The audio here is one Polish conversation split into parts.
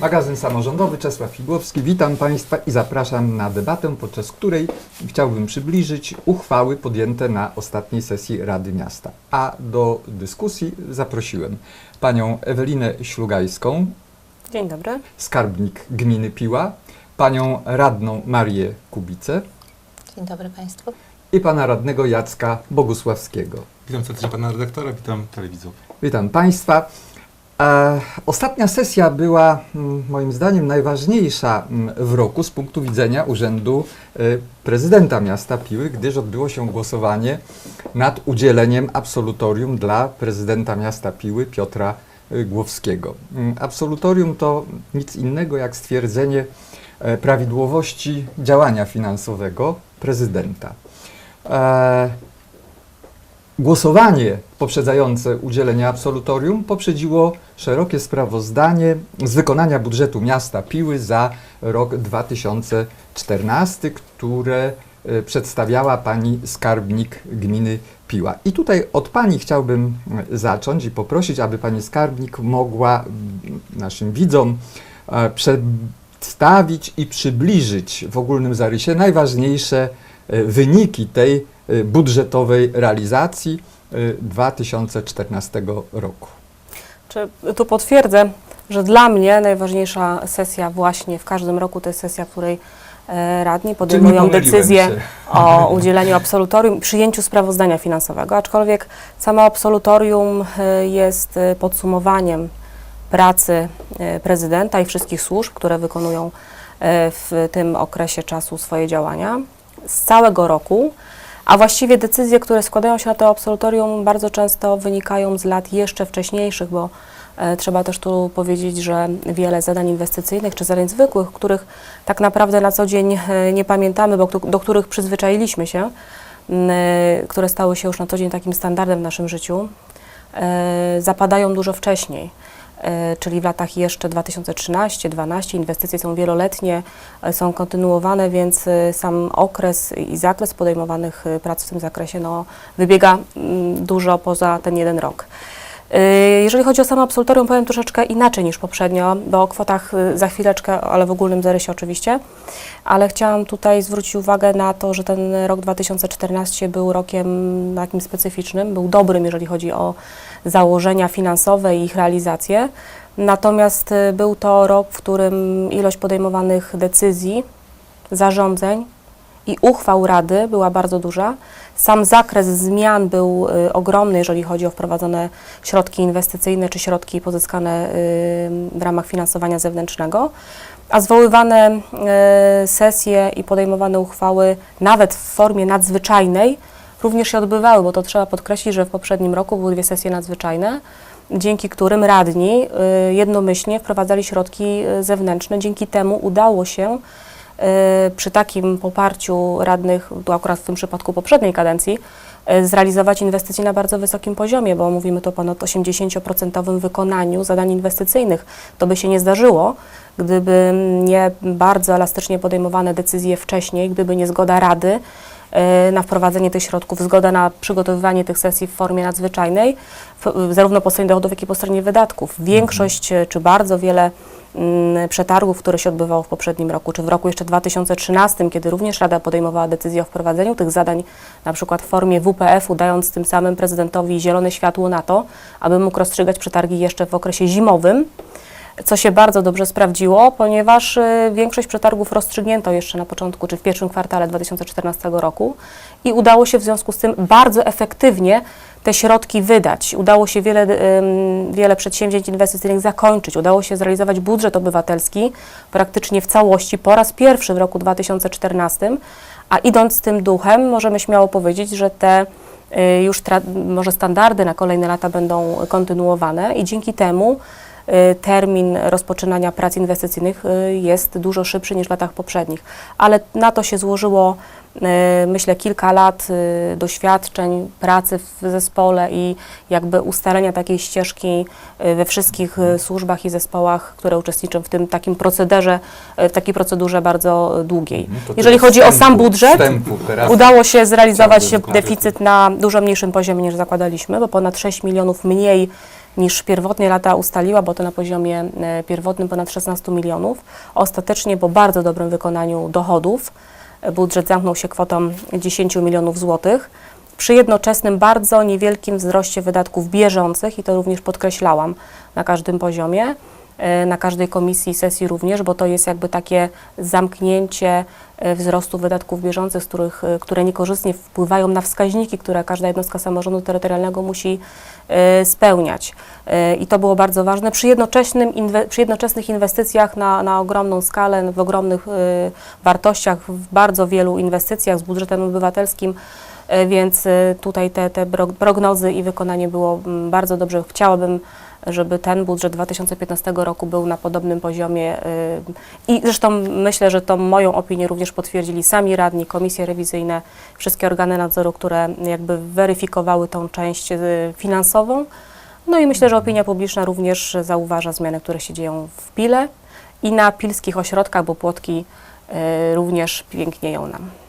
Magazyn samorządowy Czesław Figłowski. Witam Państwa i zapraszam na debatę, podczas której chciałbym przybliżyć uchwały podjęte na ostatniej sesji Rady Miasta. A do dyskusji zaprosiłem panią Ewelinę Ślugajską, Dzień dobry. skarbnik gminy Piła, panią radną Marię Kubicę Dzień dobry Państwu. i pana radnego Jacka Bogusławskiego. Witam serdecznie pana redaktora, witam telewidzów. Witam Państwa. E, ostatnia sesja była mm, moim zdaniem najważniejsza mm, w roku z punktu widzenia Urzędu e, Prezydenta Miasta Piły, gdyż odbyło się głosowanie nad udzieleniem absolutorium dla prezydenta miasta Piły Piotra e, Głowskiego. Mm, Absolutorium to nic innego jak stwierdzenie e, prawidłowości działania finansowego prezydenta. Głosowanie poprzedzające udzielenie absolutorium poprzedziło szerokie sprawozdanie z wykonania budżetu miasta Piły za rok 2014, które e, przedstawiała pani skarbnik gminy Piła. I tutaj od pani chciałbym e, zacząć i poprosić, aby pani skarbnik mogła mm, naszym widzom e, przedstawić i przybliżyć w ogólnym zarysie najważniejsze wyniki tej budżetowej realizacji e, 2014 roku. Czy tu potwierdzę, że dla mnie najważniejsza sesja właśnie w każdym roku to jest sesja, w której e, radni podejmują decyzję się. o udzieleniu absolutorium i przyjęciu sprawozdania finansowego, aczkolwiek samo absolutorium e, jest e, podsumowaniem pracy prezydenta i wszystkich służb, które wykonują w tym okresie czasu swoje działania z całego roku. A właściwie decyzje, które składają się na to absolutorium, bardzo często wynikają z lat jeszcze wcześniejszych, bo e, trzeba też tu powiedzieć, że wiele zadań inwestycyjnych czy zadań zwykłych, których tak naprawdę na co dzień e, nie pamiętamy, bo do, których przyzwyczailiśmy się, e, które stały się już na co dzień takim standardem w naszym życiu, zapadają dużo wcześniej. E, Czyli w latach jeszcze 2013-2012 inwestycje są wieloletnie, e, są kontynuowane, więc e, sam okres i zakres podejmowanych prac w tym zakresie no, wybiega mm, dużo poza ten jeden rok. E, Jeżeli chodzi o samo absolutorium, powiem troszeczkę inaczej niż poprzednio, bo o kwotach e, za chwileczkę, ale w ogólnym zarysie oczywiście. Ale chciałam tutaj zwrócić uwagę na to, że ten rok 2014 był rokiem takim specyficznym, był dobrym, jeżeli chodzi o założenia finansowe i ich realizację. Natomiast y, był to rok, w którym ilość podejmowanych decyzji, zarządzeń i uchwał Rady była bardzo duża. Sam zakres zmian był y, ogromny, jeżeli chodzi o wprowadzone środki inwestycyjne czy środki pozyskane y, w ramach finansowania zewnętrznego. A zwoływane y, sesje i podejmowane uchwały, nawet w formie nadzwyczajnej, również się odbywały, bo to trzeba podkreślić, że w poprzednim roku były dwie sesje nadzwyczajne, dzięki którym radni jednomyślnie wprowadzali środki zewnętrzne. Dzięki temu udało się przy takim poparciu radnych, tu akurat w tym przypadku poprzedniej kadencji, y, zrealizować inwestycje na bardzo wysokim poziomie, bo mówimy tu o ponad 80% wykonaniu zadań inwestycyjnych. To by się nie zdarzyło, gdyby nie bardzo elastycznie podejmowane decyzje wcześniej, gdyby nie zgoda Rady y, na wprowadzenie tych środków, zgoda na przygotowywanie tych sesji w formie nadzwyczajnej, zarówno po stronie dochodów, jak i po stronie wydatków. Większość, y, czy bardzo wiele przetargów, które się odbywało w poprzednim roku, czy w roku jeszcze 2013, kiedy również Rada podejmowała decyzję o wprowadzeniu tych zadań, na przykład w formie WPF-u, dając tym samym prezydentowi zielone światło na to, aby mógł rozstrzygać przetargi jeszcze w okresie zimowym, co się bardzo dobrze sprawdziło, ponieważ y, większość przetargów rozstrzygnięto jeszcze na początku, czy w pierwszym kwartale 2014 roku i udało się w związku z tym bardzo efektywnie te środki wydać. Udało się wiele, ym, wiele przedsięwzięć inwestycyjnych zakończyć, udało się zrealizować budżet obywatelski praktycznie w całości po raz pierwszy w roku 2014, a idąc tym duchem możemy śmiało powiedzieć, że te y, już może standardy na kolejne lata będą kontynuowane i dzięki temu y, termin rozpoczynania prac inwestycyjnych y, jest dużo szybszy niż w latach poprzednich. Ale na to się złożyło e, myślę, kilka lat doświadczeń, pracy w zespole i jakby ustalenia takiej ścieżki we wszystkich służbach i zespołach, które uczestniczą w tym takim procederze, w takiej procedurze bardzo długiej. No Jeżeli chodzi o sam wstępu, budżet, wstępu. Udało się zrealizować deficyt na dużo mniejszym poziomie niż zakładaliśmy, bo ponad 6 milionów mniej niż pierwotnie lata ustaliła, bo to na poziomie e, pierwotnym ponad 16 milionów. Ostatecznie po bardzo dobrym wykonaniu dochodów e, budżet zamknął się kwotą 10 milionów złotych. Przy jednoczesnym bardzo niewielkim wzroście wydatków bieżących i to również podkreślałam na każdym poziomie, na każdej komisji, sesji również, bo to jest jakby takie zamknięcie e, wzrostu wydatków bieżących, z których, e, które niekorzystnie wpływają na wskaźniki, które każda jednostka samorządu terytorialnego musi e, spełniać. E, I to było bardzo ważne. Przy, jednoczesnym przy jednoczesnych inwestycjach na, na ogromną skalę, w ogromnych e, wartościach, w bardzo wielu inwestycjach z budżetem obywatelskim, E, więc e, tutaj te, te prognozy i wykonanie było mm, bardzo dobrze. Chciałabym, żeby ten budżet 2015 roku był na podobnym poziomie e, i zresztą myślę, że tą moją opinię również potwierdzili sami radni, komisje rewizyjne, wszystkie organy nadzoru, które jakby weryfikowały tą część e, finansową. No i myślę, że opinia publiczna również zauważa zmiany, które się dzieją w Pile i na pilskich ośrodkach, bo płotki e, również pięknieją nam.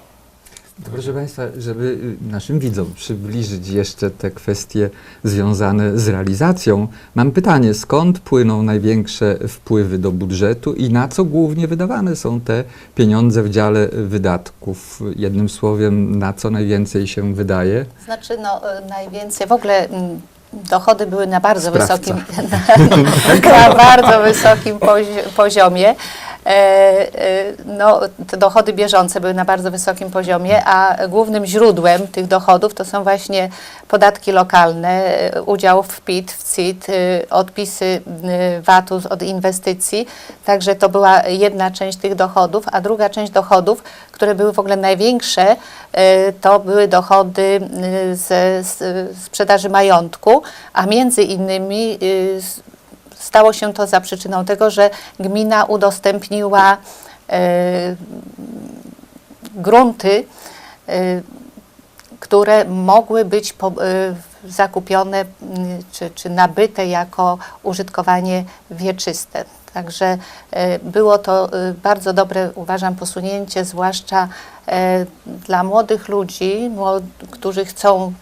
Proszę Państwa, żeby y, naszym widzom przybliżyć jeszcze te kwestie związane z realizacją, mam pytanie, skąd płyną największe wpływy do budżetu i na co głównie wydawane są te pieniądze w dziale wydatków? Jednym słowem, na co najwięcej się wydaje? Znaczy, no, y, najwięcej, w ogóle mm, dochody były na bardzo Sprawca. wysokim, na, na bardzo wysokim pozi- poziomie. E, e, no, te dochody bieżące były na bardzo wysokim poziomie, a głównym źródłem tych dochodów to są właśnie podatki lokalne, e, udział w PIT, w CIT, odpisy VAT-u z- od inwestycji. Także to była jedna część tych dochodów, a druga część dochodów, które były w ogóle największe, to były dochody ze z sprzedaży majątku, a między innymi s- stało się to za przyczyną tego, że gmina udostępniła e, grunty, e, które mogły być po, e, zakupione czy, czy nabyte jako użytkowanie wieczyste. Także było to bardzo dobre, uważam, posunięcie, zwłaszcza dla młodych ludzi, młod- którzy chcą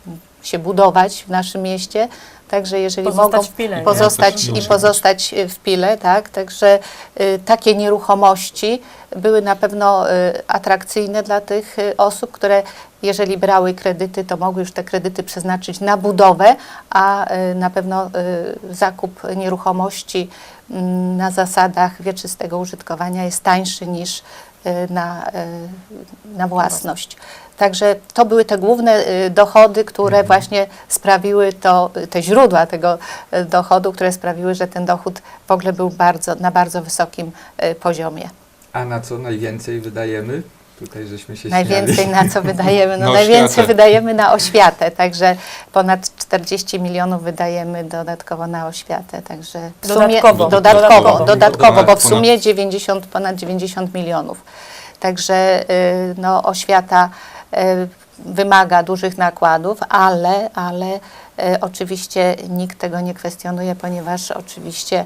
się budować w naszym mieście. Także jeżeli Pozostać mogą w Pile, pozostać Zostać i pozostać y, w Pile, tak? Także y, takie nieruchomości były na pewno y, atrakcyjne dla tych y, osób, które jeżeli brały kredyty, to mogły już te kredyty przeznaczyć na budowę, a y, na pewno y, zakup nieruchomości mm, na zasadach wieczystego użytkowania jest tańszy niż y, na, y, na własność. Także to były te główne y, dochody, które właśnie sprawiły to, y, te źródła tego y, dochodu, które sprawiły, że ten dochód w ogóle był bardzo, na bardzo wysokim poziomie. A na co najwięcej wydajemy? Tutaj żeśmy się Najwięcej śmiali. na co wydajemy? No Na najwięcej oświatę. wydajemy na oświatę, także ponad 40 milionów wydajemy dodatkowo na oświatę, także w sumie Dodatkowo. dodatkowo, Dodatkowo. dodatkowo, bo w sumie 90, ponad 90 milionów. Także no, oświata wymaga dużych nakładów, ale, ale y, oczywiście nikt tego nie kwestionuje, ponieważ oczywiście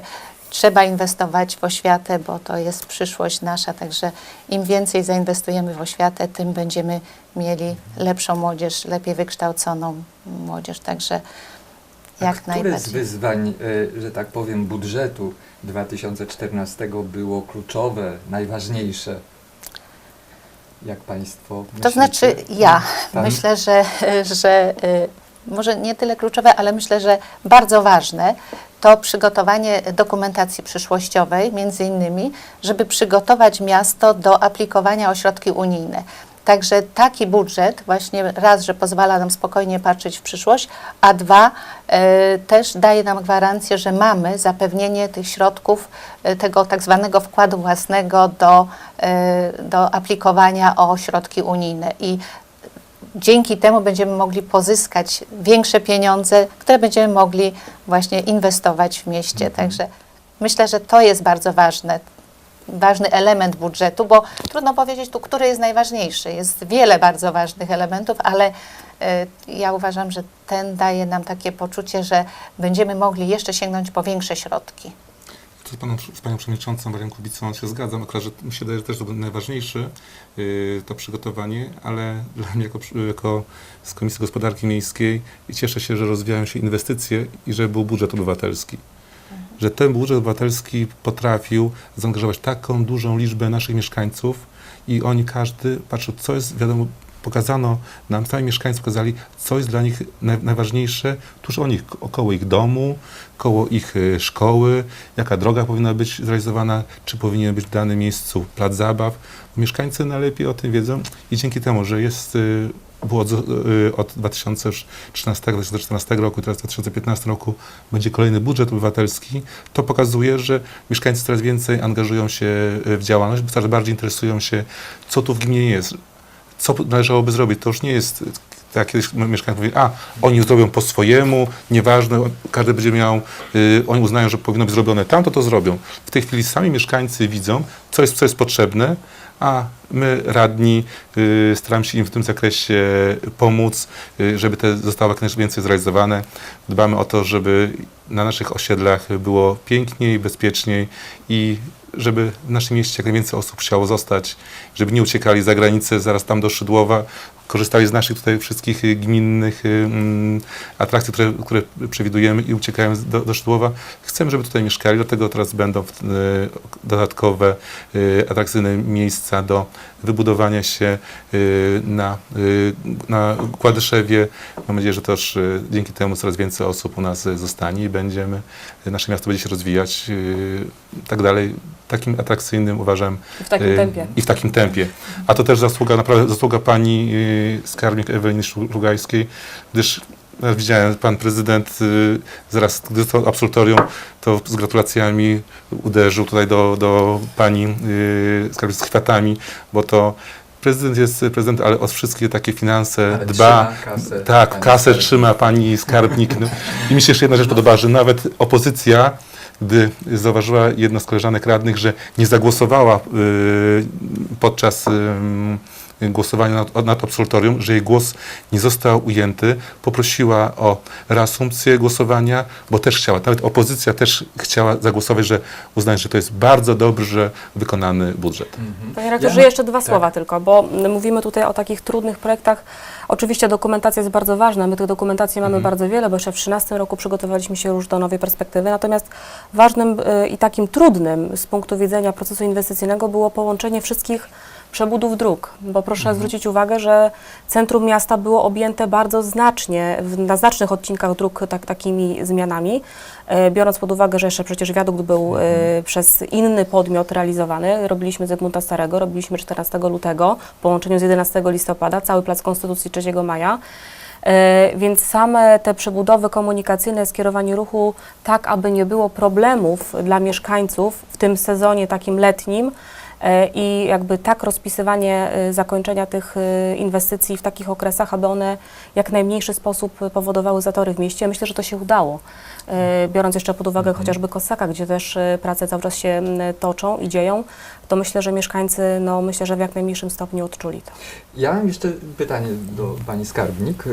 trzeba inwestować w oświatę, bo to jest przyszłość nasza, także im więcej zainwestujemy w oświatę, tym będziemy mieli lepszą młodzież, lepiej wykształconą młodzież, także A jak które z wyzwań, y, że tak powiem, budżetu 2014 było kluczowe, najważniejsze? Jak Państwo myślicie? To znaczy ja Tak? myślę, że, że y, może nie tyle kluczowe, ale myślę, że bardzo ważne to przygotowanie dokumentacji przyszłościowej, między innymi, żeby przygotować miasto do aplikowania o środki unijne. Także taki budżet właśnie raz, że pozwala nam spokojnie patrzeć w przyszłość, a dwa, e, też daje nam gwarancję, że mamy zapewnienie tych środków, e, tego tak zwanego wkładu własnego do, e, do aplikowania o środki unijne. I dzięki temu będziemy mogli pozyskać większe pieniądze, które będziemy mogli właśnie inwestować w mieście. Także myślę, że to jest bardzo ważne. Ważny element budżetu, bo trudno powiedzieć tu, który jest najważniejszy. Jest wiele bardzo ważnych elementów, ale e, ja uważam, że ten daje nam takie poczucie, że będziemy mogli jeszcze sięgnąć po większe środki. Z, paną, z panią przewodniczącą Marią Kubicą się zgadzam. Akurat, że mi się wydaje, że też to najważniejsze, yy, to przygotowanie, ale dla mnie jako, jako z Komisji Gospodarki Miejskiej cieszę się, że rozwijają się inwestycje i że był budżet obywatelski. Że ten budżet obywatelski potrafił zaangażować taką dużą liczbę naszych mieszkańców i oni każdy patrzył, co jest, wiadomo, pokazano nam, sami mieszkańcy pokazali, co jest dla nich naj, najważniejsze tuż o nich, około ich domu, koło ich y, szkoły, jaka droga powinna być zrealizowana, czy powinien być w danym miejscu plac zabaw. Mieszkańcy najlepiej o tym wiedzą i dzięki temu, że jest y, było od, y, od 2013-2014 roku, teraz w 2015 roku będzie kolejny budżet obywatelski, to pokazuje, że mieszkańcy coraz więcej angażują się w działalność, coraz bardziej interesują się, co tu w gminie jest, co należałoby zrobić. To już nie jest, tak kiedyś mieszkańcy mówili, a oni zrobią po swojemu, nieważne, każdy będzie miał, y, oni uznają, że powinno być zrobione tam, to to zrobią. W tej chwili sami mieszkańcy widzą, co jest, co jest potrzebne, a my radni y, staramy się im w tym zakresie pomóc, y, żeby te zostało jak najwięcej zrealizowane. Dbamy o to, żeby na naszych osiedlach było piękniej, bezpieczniej i żeby w naszym mieście jak najwięcej osób chciało zostać, żeby nie uciekali za granicę, zaraz tam do Szydłowa, korzystali z naszych tutaj wszystkich gminnych y, mm, atrakcji, które, które przewidujemy i uciekają do, do Szydłowa. Chcemy, żeby tutaj mieszkali, dlatego teraz będą dodatkowe atrakcyjne miejsca do wybudowania się y, na, y, na Kładyszewie. Mam nadzieję, że też y, dzięki temu coraz więcej osób u nas zostanie i będziemy, nasze miasto będzie się rozwijać tak dalej. Takim atrakcyjnym uważam W takim tempie. I w takim tempie. A to też zasługa, naprawdę zasługa pani skarbnik Eweliny Szurgajskiej, gdyż widziałem, pan prezydent y, zaraz, gdy dostał absolutorium, to z gratulacjami uderzył tutaj do, do pani y, skarbnicy z kwiatami, bo to prezydent jest prezydent, ale o wszystkie takie finanse Ale dba. kasę tak, kasę skarbnik. trzyma pani skarbnik. No. I mi się jeszcze jedna rzecz podoba, że nawet opozycja, gdy zauważyła jedna z koleżanek radnych, że nie zagłosowała y, podczas y, głosowania nad, nad absolutorium, że jej głos nie został ujęty, poprosiła o reasumpcję głosowania, bo też chciała, nawet opozycja też chciała zagłosować, że uznać, że to jest bardzo dobrze wykonany budżet. Mhm. Panie rektorze, Ja- jeszcze dwa tak. słowa tylko, bo mówimy tutaj o takich trudnych projektach. Oczywiście dokumentacja jest bardzo ważna, my tych dokumentacji mamy Mhm. bardzo wiele, bo jeszcze w 2013 roku przygotowaliśmy się już do nowej perspektywy, natomiast ważnym y, i takim trudnym z punktu widzenia procesu inwestycyjnego było połączenie wszystkich przebudów dróg, bo proszę Mhm. zwrócić uwagę, że centrum miasta było objęte bardzo znacznie, w, na znacznych odcinkach dróg tak, takimi zmianami, e, biorąc pod uwagę, że jeszcze przecież wiadukt był e, przez inny podmiot realizowany. Robiliśmy Zygmunta Starego, robiliśmy 14 lutego, w połączeniu z 11 listopada, cały Plac Konstytucji 3 maja. E, Więc same te przebudowy komunikacyjne, skierowanie ruchu tak, aby nie było problemów dla mieszkańców w tym sezonie takim letnim i jakby tak rozpisywanie e, zakończenia tych e, inwestycji w takich okresach, aby one jak najmniejszy sposób powodowały zatory w mieście. Myślę, że to się udało. E, Biorąc jeszcze pod uwagę chociażby Kosaka, gdzie też e, prace cały czas się toczą i dzieją, to myślę, że mieszkańcy, no myślę, że w jak najmniejszym stopniu odczuli to. Ja mam jeszcze pytanie do pani skarbnik.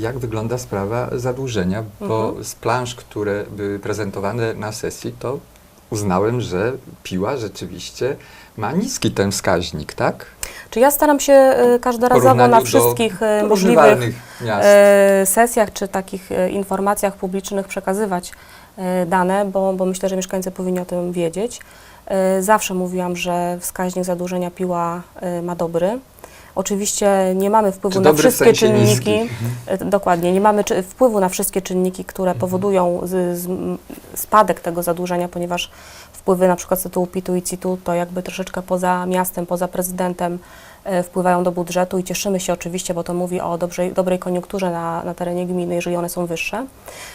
Jak wygląda sprawa zadłużenia? Bo Mhm. z plansz, które były prezentowane na sesji, to uznałem, że Piła rzeczywiście ma niski ten wskaźnik, tak? Czy ja staram się e, każdorazowo na wszystkich e, możliwych miast. e, sesjach czy takich informacjach publicznych przekazywać dane, bo, bo myślę, że mieszkańcy powinni o tym wiedzieć. Zawsze mówiłam, że wskaźnik zadłużenia piła ma dobry. Oczywiście nie mamy wpływu Czy na wszystkie czynniki. Mhm. Dokładnie, nie mamy czy, wpływu na wszystkie czynniki, które powodują z, z, spadek tego zadłużenia, ponieważ wpływy na przykład z tytułu PIT-u i CIT-u to jakby troszeczkę poza miastem, poza prezydentem e, wpływają do budżetu i cieszymy się oczywiście, bo to mówi o dobrej, dobrej koniunkturze na, na terenie gminy, jeżeli one są wyższe.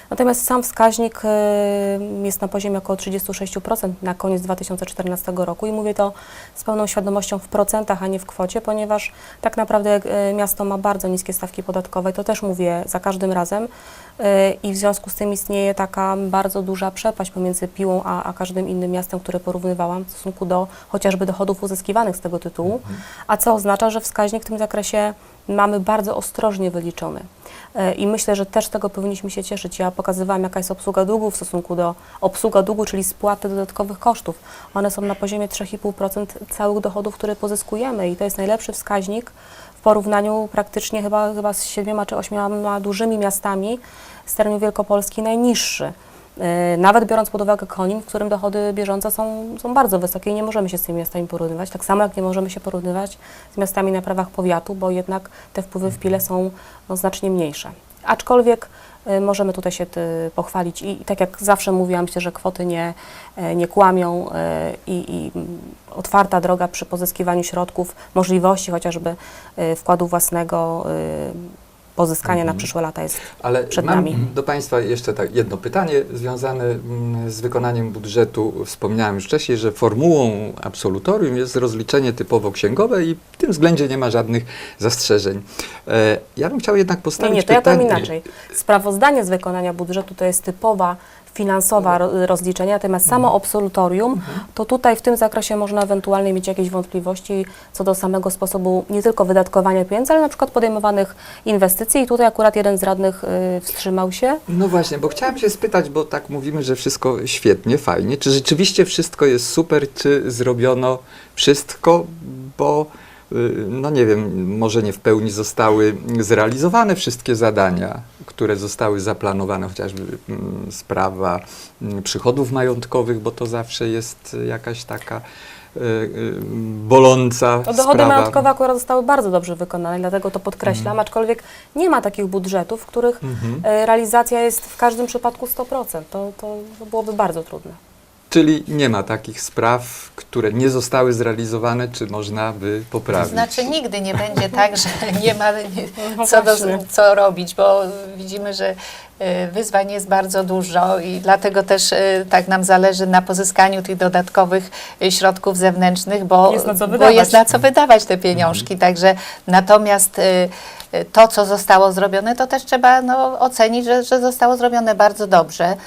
Natomiast sam wskaźnik e, jest na poziomie około 36% na koniec 2014 roku i mówię to z pełną świadomością w procentach, a nie w kwocie, ponieważ tak naprawdę e, miasto ma bardzo niskie stawki podatkowe, to też mówię za każdym razem, e, i w związku z tym istnieje taka bardzo duża przepaść pomiędzy Piłą a, a każdym innym miastem, które porównywałam w stosunku do chociażby dochodów uzyskiwanych z tego tytułu, a co oznacza, że wskaźnik w tym zakresie mamy bardzo ostrożnie wyliczony. E, I myślę, że też tego powinniśmy się cieszyć. Ja pokazywałam, jaka jest obsługa długu w stosunku do obsługa długu, czyli spłaty dodatkowych kosztów. One są na poziomie 3,5% całych dochodów, które pozyskujemy i to jest najlepszy wskaźnik porównaniu praktycznie chyba, chyba z siedmioma czy ośmioma dużymi miastami z terenu Wielkopolski najniższy. E, Nawet biorąc pod uwagę Konin, w którym dochody bieżące są, są bardzo wysokie i nie możemy się z tymi miastami porównywać. Tak samo jak nie możemy się porównywać z miastami na prawach powiatu, bo jednak te wpływy w Pile są no, znacznie mniejsze. Aczkolwiek y, możemy tutaj się ty, pochwalić. I, tak jak zawsze mówiłam, myślę, że kwoty nie, e, nie kłamią y, i, i otwarta droga przy pozyskiwaniu środków, możliwości chociażby y, wkładu własnego, pozyskania na Mhm. przyszłe lata jest Ale przed mam nami. do Państwa jeszcze tak jedno pytanie związane mm, z wykonaniem budżetu. Wspomniałem już wcześniej, że formułą absolutorium jest rozliczenie typowo księgowe i w tym względzie nie ma żadnych zastrzeżeń. E, ja bym chciał jednak Nie, postawić nie, to ja powiem pytanie. inaczej. Sprawozdanie z wykonania budżetu to jest typowa finansowa ro- rozliczenia, natomiast samo absolutorium, to tutaj w tym zakresie można ewentualnie mieć jakieś wątpliwości co do samego sposobu nie tylko wydatkowania pieniędzy, ale na przykład podejmowanych inwestycji. I tutaj akurat jeden z radnych y, wstrzymał się. No właśnie, bo chciałem się spytać, bo tak mówimy, że wszystko świetnie, fajnie. Czy rzeczywiście wszystko jest super, czy zrobiono wszystko, bo no nie wiem, może nie w pełni zostały zrealizowane wszystkie zadania, które zostały zaplanowane, chociażby mm, sprawa mm, przychodów majątkowych, bo to zawsze jest jakaś taka y, y, boląca To dochody sprawa. majątkowe akurat zostały bardzo dobrze wykonane, dlatego to podkreślam, aczkolwiek nie ma takich budżetów, w których Mhm. y, realizacja jest w każdym przypadku 100%. To, to byłoby bardzo trudne. Czyli nie ma takich spraw, które nie zostały zrealizowane, czy można by To poprawić. znaczy nigdy nie będzie tak, że nie ma No co, do, co robić, bo widzimy, że e, wyzwań jest bardzo dużo i dlatego też e, tak nam zależy na pozyskaniu tych dodatkowych e, środków zewnętrznych, bo Jest na co bo wydawać. jest na co wydawać te pieniążki. Także natomiast to, co zostało zrobione, to też trzeba no, ocenić, że, że zostało zrobione bardzo dobrze.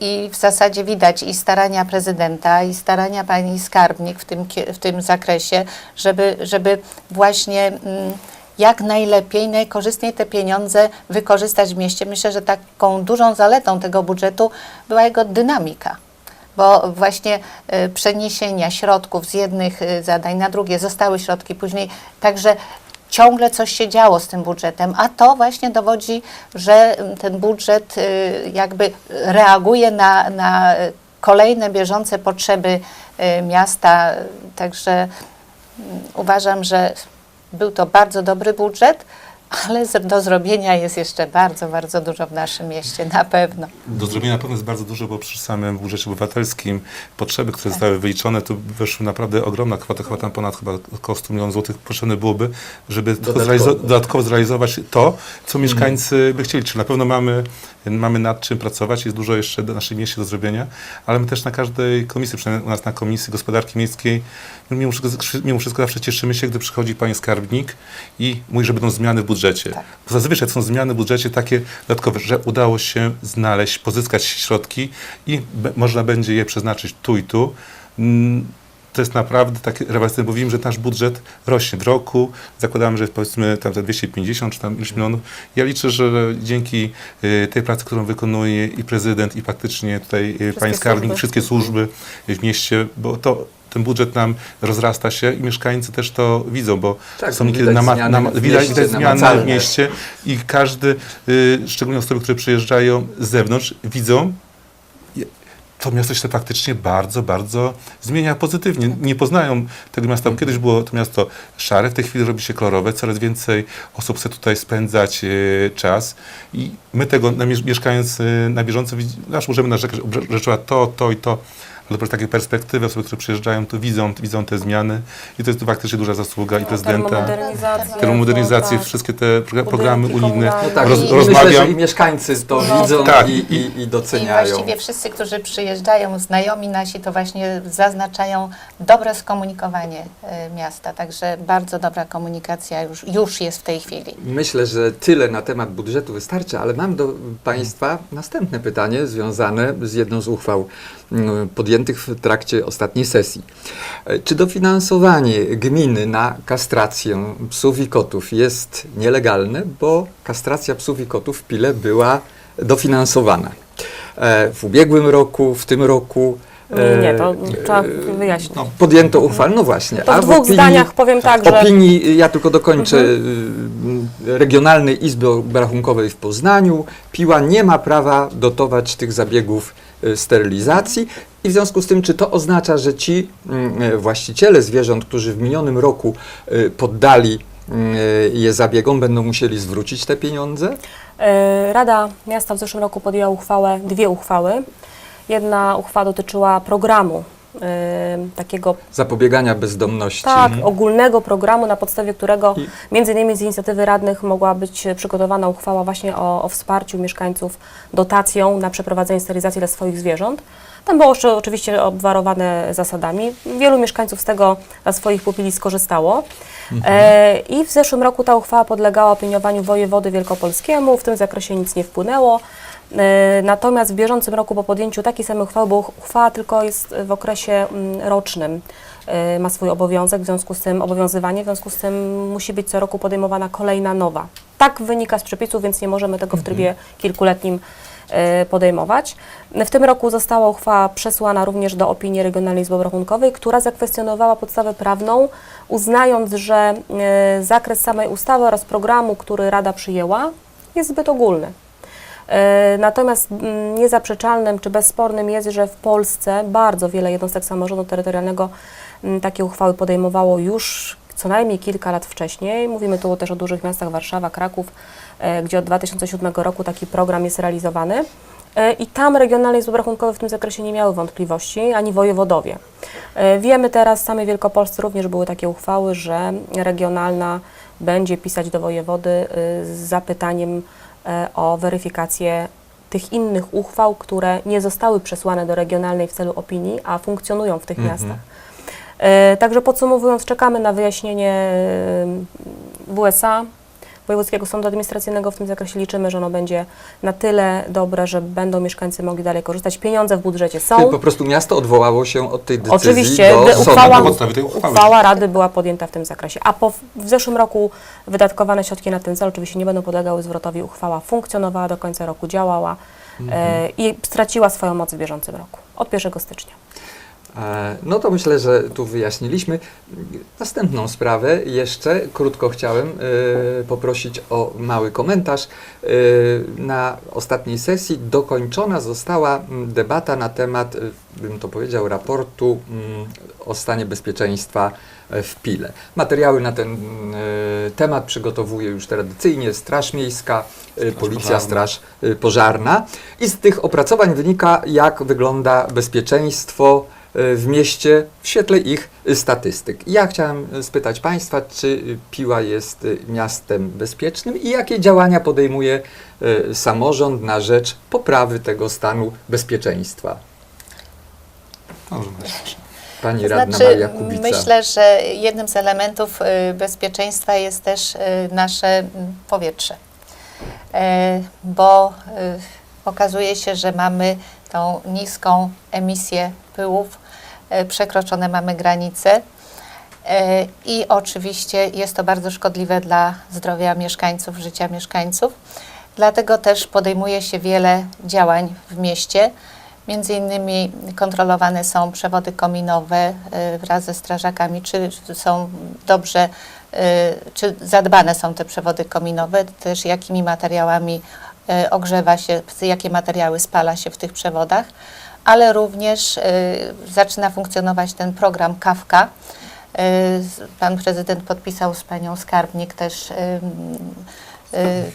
I w zasadzie widać i starania prezydenta, i starania pani skarbnik w tym, w tym zakresie, żeby, żeby właśnie mm, jak najlepiej, najkorzystniej te pieniądze wykorzystać w mieście. Myślę, że taką dużą zaletą tego budżetu była jego dynamika. Bo właśnie e, przeniesienia środków z jednych e, zadań na drugie, zostały środki później, także ciągle coś się działo z tym budżetem, a to właśnie dowodzi, że mm, ten budżet y, jakby reaguje na, na kolejne bieżące potrzeby y, miasta. Także mm, uważam, że był to bardzo dobry budżet, ale do zrobienia jest jeszcze bardzo, bardzo dużo w naszym mieście, na pewno. Do zrobienia na pewno jest bardzo dużo, bo przy samym budżecie obywatelskim potrzeby, które zostały wyliczone, to wyszły naprawdę ogromna kwota, chyba tam ponad chyba około 100 milionów złotych potrzebne byłoby, żeby Dodatkowo. zrealizo- dodatkowo zrealizować to, co mieszkańcy by chcieli. Czyli na pewno mamy, mamy nad czym pracować, jest dużo jeszcze do naszej mieście do zrobienia, ale my też na każdej komisji, przynajmniej u nas na Komisji Gospodarki Miejskiej, mimo wszystko, mimo wszystko zawsze cieszymy się, gdy przychodzi pani skarbnik i mówi, że będą zmiany w budżecie. Tak. Bo zazwyczaj są zmiany w budżecie takie dodatkowe, że udało się znaleźć, pozyskać środki i be, można będzie je przeznaczyć tu i tu. To jest naprawdę takie rewelacyjne, bo wiem, że nasz budżet rośnie w roku. Zakładamy, że jest powiedzmy tam te 250 czy tam ileś milionów. Ja liczę, że dzięki y, tej pracy, którą wykonuje i prezydent, i faktycznie tutaj y, pani skarbnik, służby. wszystkie służby w mieście, bo to ten budżet nam rozrasta się i mieszkańcy też to widzą, bo Tak, są widać niekiedy nama- zmiany nama- w widać mieście, te zmiany w mieście i każdy, y, szczególnie osoby, które przyjeżdżają z zewnątrz, widzą, to miasto się faktycznie bardzo, bardzo zmienia pozytywnie. Nie poznają tego miasta. Kiedyś było to miasto szare, w tej chwili robi się kolorowe, coraz więcej osób chce tutaj spędzać y, czas i my tego, na, miesz- mieszkając y, na bieżąco, aż możemy narzekać, że to, to i to, ale po takie perspektywy, osoby, które przyjeżdżają, tu widzą, widzą te zmiany i to jest tu faktycznie duża zasługa i prezydenta, Termomodernizację, termomodernizację, tak. wszystkie te pro- programy unijne. No tak, Roz- i, i rozmawiam. myślę, że i mieszkańcy to No. widzą Tak. i, i, i I doceniają. właściwie wszyscy, którzy przyjeżdżają, znajomi nasi, to właśnie zaznaczają dobre skomunikowanie e, miasta. Także bardzo dobra komunikacja już, już jest w tej chwili. Myślę, że tyle na temat budżetu wystarczy, ale mam do Państwa następne pytanie związane z jedną z uchwał mm, podjętych w trakcie ostatniej sesji. E, Czy dofinansowanie gminy na kastrację psów i kotów jest nielegalne, bo kastracja psów i kotów w Pile była dofinansowana? E, W ubiegłym roku, w tym roku. Nie, nie, to e, trzeba wyjaśnić. No, Podjęto uchwałę, no właśnie. To w dwóch opinii- zdaniach powiem tak, że opinii, ja tylko dokończę, y, Regionalnej Izby Obrachunkowej w Poznaniu, Piła nie ma prawa dotować tych zabiegów sterylizacji i w związku z tym, czy to oznacza, że ci mm, y, właściciele zwierząt, którzy w minionym roku y, poddali y, je zabiegom, będą musieli zwrócić te pieniądze? e, Rada Miasta w zeszłym roku podjęła uchwałę, dwie uchwały. Jedna uchwała dotyczyła programu e, takiego Zapobiegania bezdomności. tak, ogólnego programu, na podstawie którego I- między innymi z inicjatywy radnych mogła być przygotowana uchwała właśnie o, o wsparciu mieszkańców dotacją na przeprowadzenie sterylizacji dla swoich zwierząt. Tam było jeszcze oczywiście obwarowane zasadami. Wielu mieszkańców z tego dla swoich pupili skorzystało. E, I w zeszłym roku ta uchwała podlegała opiniowaniu wojewody wielkopolskiemu. W tym zakresie nic nie wpłynęło. E, Natomiast w bieżącym roku po podjęciu takiej samej uchwały, bo uchwała tylko jest w okresie mm, rocznym, e, ma swój obowiązek, w związku z tym obowiązywanie, w związku z tym musi być co roku podejmowana kolejna nowa. Tak wynika z przepisów, więc nie możemy tego w trybie kilkuletnim e, podejmować. W tym roku została uchwała przesłana również do opinii Regionalnej Izby Obrachunkowej, która zakwestionowała podstawę prawną, uznając, że zakres samej ustawy oraz programu, który Rada przyjęła, jest zbyt ogólny. E, Natomiast mm, niezaprzeczalnym czy bezspornym jest, że w Polsce bardzo wiele jednostek samorządu terytorialnego mm, takie uchwały podejmowało już co najmniej kilka lat wcześniej. Mówimy tu też o dużych miastach Warszawa, Kraków, e, gdzie od 2007 roku taki program jest realizowany. E, I tam regionalne izby obrachunkowe w tym zakresie nie miały wątpliwości, ani wojewodowie. Wiemy teraz, w samej Wielkopolsce również były takie uchwały, że regionalna będzie pisać do wojewody y, z zapytaniem o weryfikację tych innych uchwał, które nie zostały przesłane do regionalnej w celu opinii, a funkcjonują w tych Mhm. miastach. E, Także podsumowując, czekamy na wyjaśnienie e, WSA, Wojewódzkiego Sądu Administracyjnego w tym zakresie liczymy, że ono będzie na tyle dobre, że będą mieszkańcy mogli dalej korzystać. Pieniądze w budżecie Czyli są. po prostu miasto odwołało się od tej decyzji Oczywiście do sądu. uchwała, Na podstawie tej uchwały. uchwała Rady była podjęta w tym zakresie. A po, w zeszłym roku wydatkowane środki na ten cel oczywiście nie będą podlegały zwrotowi. Uchwała funkcjonowała do końca roku, działała e, i straciła swoją moc w bieżącym roku, od 1 stycznia. No to myślę, że tu wyjaśniliśmy. Następną sprawę jeszcze krótko chciałem e, poprosić o mały komentarz. E, na ostatniej sesji dokończona została mm, debata na temat, e, bym to powiedział, raportu mm, o stanie bezpieczeństwa e, w Pile. Materiały na ten temat przygotowuje już tradycyjnie Straż Miejska, Policja, Pożarna. Straż Pożarna. I z tych opracowań wynika, jak wygląda bezpieczeństwo w mieście w świetle ich statystyk. Ja chciałem y, spytać Państwa, czy Piła jest y, miastem bezpiecznym i jakie działania podejmuje samorząd na rzecz poprawy tego stanu bezpieczeństwa? Pani radna znaczy, Maria Kubica. myślę, że jednym z elementów bezpieczeństwa jest też nasze powietrze. E, Bo okazuje się, że mamy tą niską emisję pyłów, e, przekroczone mamy granice. E, I oczywiście jest to bardzo szkodliwe dla zdrowia mieszkańców, życia mieszkańców. Dlatego też podejmuje się wiele działań w mieście. Między innymi kontrolowane są przewody kominowe y, wraz ze strażakami, czy są dobrze, czy zadbane są te przewody kominowe, też jakimi materiałami ogrzewa się, jakie materiały spala się w tych przewodach, ale również y, zaczyna funkcjonować ten program KAWKA. Y, Pan prezydent podpisał z panią skarbnik też y,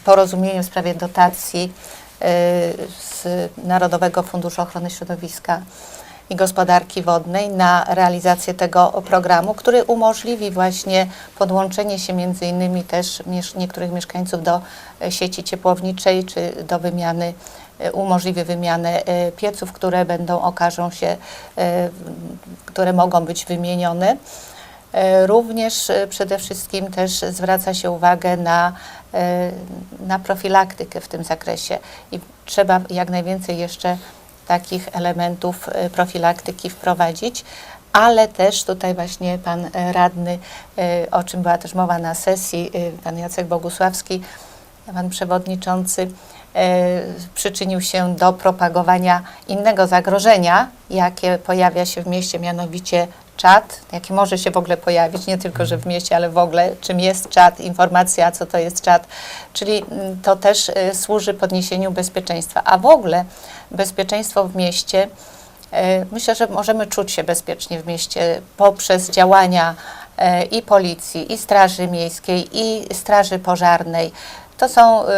porozumienie w sprawie dotacji z Narodowego Funduszu Ochrony Środowiska. i Gospodarki Wodnej na realizację tego programu, który umożliwi właśnie podłączenie się między innymi też niektórych mieszkańców do sieci ciepłowniczej czy do wymiany, umożliwi wymianę e, pieców, które będą, okażą się, e, które mogą być wymienione. E, Również e, przede wszystkim też zwraca się uwagę na, e, na profilaktykę w tym zakresie i trzeba jak najwięcej jeszcze takich elementów e, profilaktyki wprowadzić, ale też tutaj właśnie pan e, radny, e, o czym była też mowa na sesji, e, pan Jacek Bogusławski, pan przewodniczący, e, przyczynił się do propagowania innego zagrożenia, jakie pojawia się w mieście, mianowicie czat, jaki może się w ogóle pojawić, nie tylko, że w mieście, ale w ogóle, czym jest czat, informacja, co to jest czat, czyli mm, to też e, służy podniesieniu bezpieczeństwa. A w ogóle bezpieczeństwo w mieście, e, myślę, że możemy czuć się bezpiecznie w mieście poprzez działania e, i policji, i Straży Miejskiej, i Straży Pożarnej. To są y,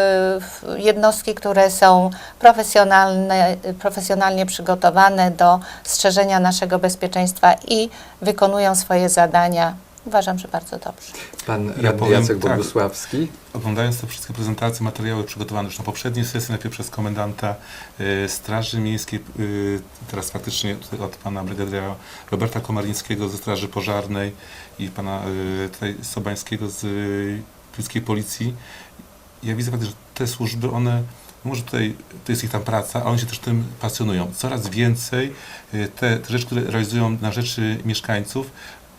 jednostki, które są profesjonalne, y, profesjonalnie przygotowane do strzeżenia naszego bezpieczeństwa i wykonują swoje zadania. Uważam, że bardzo dobrze. Pan Ja powiem Jacek tak. Bogusławski. Oglądając te wszystkie prezentacje, materiały przygotowane już na poprzedniej sesji, najpierw przez komendanta y, Straży Miejskiej, y, teraz faktycznie od pana brygadiera Roberta Komarińskiego ze Straży Pożarnej i pana y, tutaj Sobańskiego z y, Pilskiej Policji. Ja widzę fakt, że te służby, one, może tutaj to jest ich tam praca, ale oni się też tym pasjonują. Coraz więcej y, te, te rzeczy, które realizują na rzeczy mieszkańców,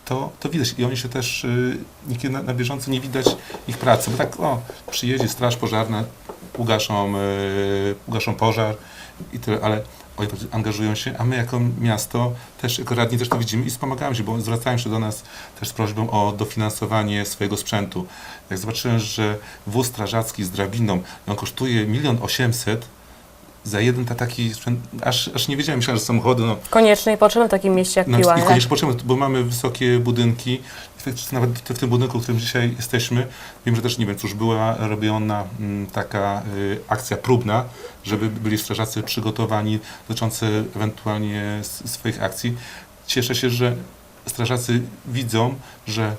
to, to widać. I oni się też y, niekiedy na, na bieżąco nie widać ich pracy, bo tak o, przyjedzie straż pożarna, ugaszą, y, ugaszą pożar i tyle, ale angażują się, a my jako miasto też, jako radni też to widzimy i wspomagamy się, bo zwracają się do nas też z prośbą o dofinansowanie swojego sprzętu. Jak zobaczyłem, że wóz strażacki z drabiną, on kosztuje milion osiemset za jeden ta taki sprzęt, aż, aż nie wiedziałem, myślałem, że samochody, no, Konieczne i potrzebne w takim mieście jak no, Piła. I nie? koniecznie potrzebujemy, bo mamy wysokie budynki. Nawet w tym budynku, w którym dzisiaj jesteśmy, wiem, że też nie wiem, cóż była robiona mm, taka y, akcja próbna, żeby byli strażacy przygotowani dotyczące ewentualnie swoich akcji. Cieszę się, że strażacy widzą, że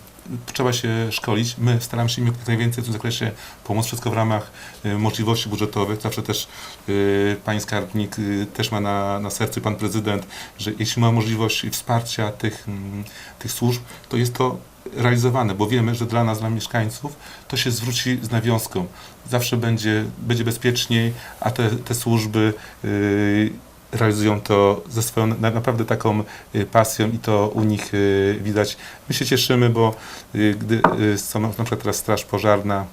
trzeba się szkolić. My staramy się jak najwięcej w tym zakresie pomóc, wszystko w ramach y, możliwości budżetowych. Zawsze też y, pani skarbnik y, też ma na, na sercu pan prezydent, że jeśli ma możliwość wsparcia tych, mm, tych służb, to jest to realizowane, bo wiemy, że dla nas, dla mieszkańców, to się zwróci z nawiązką. Zawsze będzie, będzie bezpieczniej, a te, te służby realizują to ze swoją na, naprawdę taką y, pasją i to u nich y, widać. My się cieszymy, bo y, gdy są na przykład teraz Straż Pożarna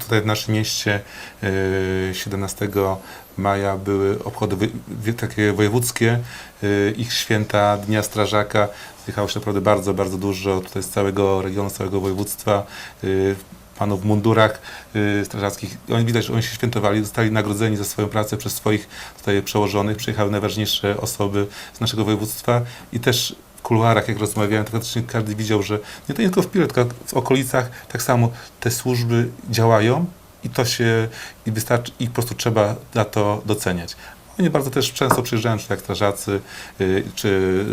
tutaj w naszym mieście y, 17 maja były obchody takie wojewódzkie, ich święta Dnia Strażaka. Zjechało się naprawdę bardzo, bardzo dużo tutaj z całego regionu, z całego województwa. Panów w mundurach y, strażackich. Oni widać, że oni się świętowali, zostali nagrodzeni za swoją pracę przez swoich tutaj przełożonych. Przyjechały najważniejsze osoby z naszego województwa i też w kuluarach, jak rozmawiałem, to faktycznie każdy widział, że nie tylko w Pile, tylko w okolicach tak samo te służby działają i to się, i wystarczy, i po prostu trzeba za to doceniać. Oni bardzo też często przyjeżdżają, czy jak strażacy, y, czy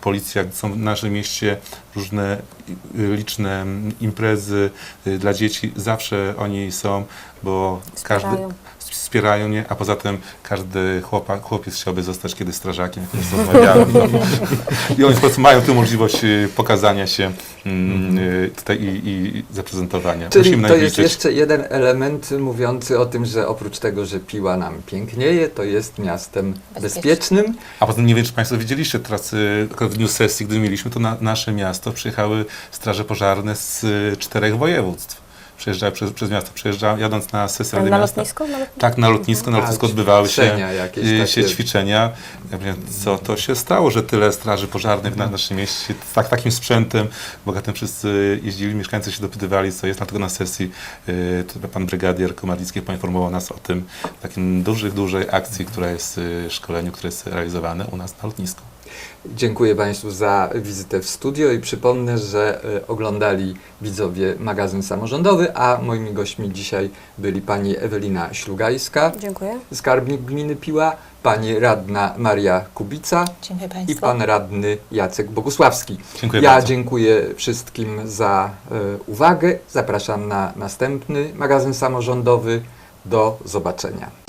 policja, są w naszym mieście różne y, liczne imprezy y, dla dzieci. Zawsze oni są, bo każdy Wspierają. mnie, a poza tym każdy chłopak, chłopiec chciałby zostać kiedyś strażakiem, jak już rozmawiałem. No. I oni po prostu mają tę możliwość y, pokazania się mm, y, tutaj i, i zaprezentowania. Czyli Musimy to jest jeszcze jeden element mówiący o tym, że oprócz tego, że Piła nam pięknieje, to jest miastem bezpiecznym. A potem nie wiem, czy Państwo widzieliście, teraz w dniu sesji, gdy mieliśmy, to na nasze miasto przyjechały straże pożarne z y, czterech województw. Przejeżdżały przez, przez miasto, przejeżdżały, jadąc na sesję Rady Na Miasta. lotnisko? Na lotnisko? Tak, na lotnisku, na lotnisku odbywały się, ćwiczenia jakieś y, takie. się ćwiczenia. Ja mówię, co to się stało, że tyle straży pożarnych na naszym mieście, z tak, takim sprzętem bogatym wszyscy jeździli, mieszkańcy się dopytywali, co jest, dlatego na sesji y, pan brygadier Komarnicki poinformował nas o tym takim dużej, dużej akcji, która jest y, szkoleniu, które jest realizowane u nas na lotnisku. Dziękuję Państwu za wizytę w studio i przypomnę, że e, oglądali widzowie magazyn samorządowy, a moimi gośćmi dzisiaj byli pani Ewelina Ślugajska, Dziękuję. skarbnik gminy Piła, pani radna Maria Kubica Dziękuję i Państwu. pan radny Jacek Bogusławski. Dziękuję ja bardzo. dziękuję wszystkim za e, uwagę. Zapraszam na następny magazyn samorządowy. Do zobaczenia.